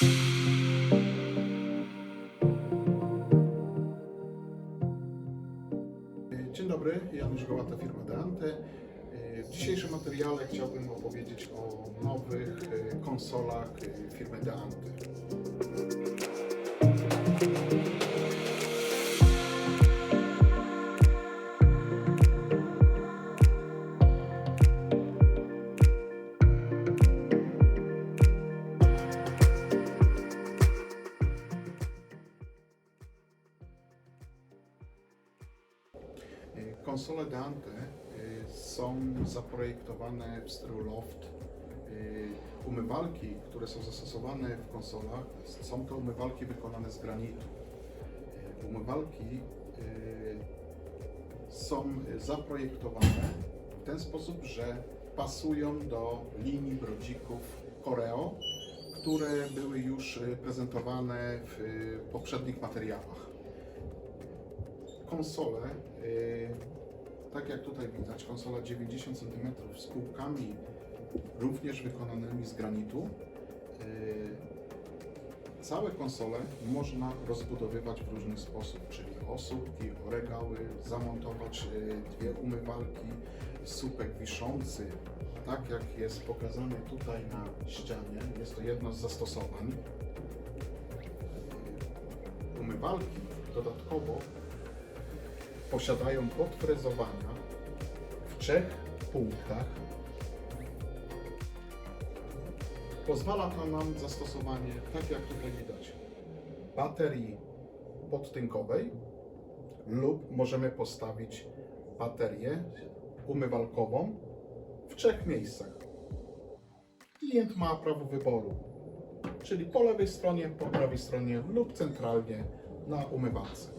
Dzień dobry, Janusz Gołata, firma Deante. W dzisiejszym materiale chciałbym opowiedzieć o nowych e, konsolach e, firmy Deante. Konsole Dante e, są zaprojektowane w stylu loft. E, Umywalki, które są zastosowane w konsolach, są to umywalki wykonane z granitu. E, Umywalki są zaprojektowane w ten sposób, że pasują do linii brodzików Coreo, które były już prezentowane w poprzednich materiałach konsolę, y, tak jak tutaj widać, konsola 90 cm z kółkami również wykonanymi z granitu. Y, Całe konsole można rozbudowywać w różny sposób, czyli osóbki, regały, zamontować y, dwie umywalki, słupek wiszący, tak jak jest pokazane tutaj na ścianie. Jest to jedno z zastosowań. Y, Umywalki dodatkowo posiadają podfrezowania w trzech punktach. Pozwala to nam zastosowanie, tak jak tutaj widać, baterii podtynkowej lub możemy postawić baterię umywalkową w trzech miejscach. Klient ma prawo wyboru, czyli po lewej stronie, po prawej stronie lub centralnie na umywalce.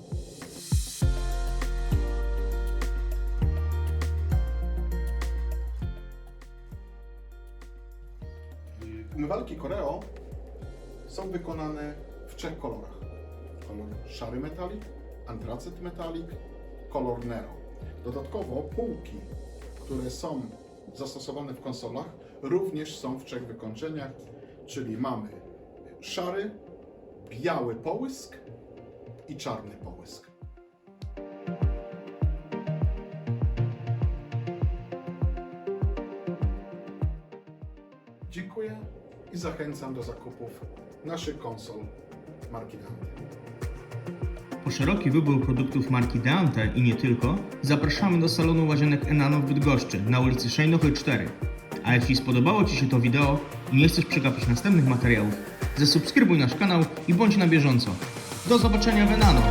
Umywalki Coreo są wykonane w trzech kolorach. Kolor szary metalik, antracyt metalik, kolor Nero. Dodatkowo półki, które są zastosowane w konsolach, również są w trzech wykończeniach, czyli mamy szary, biały połysk i czarny połysk. Dziękuję i zachęcam do zakupów naszych konsol marki Dante. Po szeroki wybór produktów marki Deante i nie tylko, zapraszamy do salonu łazienek Enano w Bydgoszczy na ulicy Szejnowej 4. A jeśli spodobało Ci się to wideo i nie chcesz przegapić następnych materiałów, zasubskrybuj nasz kanał i bądź na bieżąco. Do zobaczenia w Enano!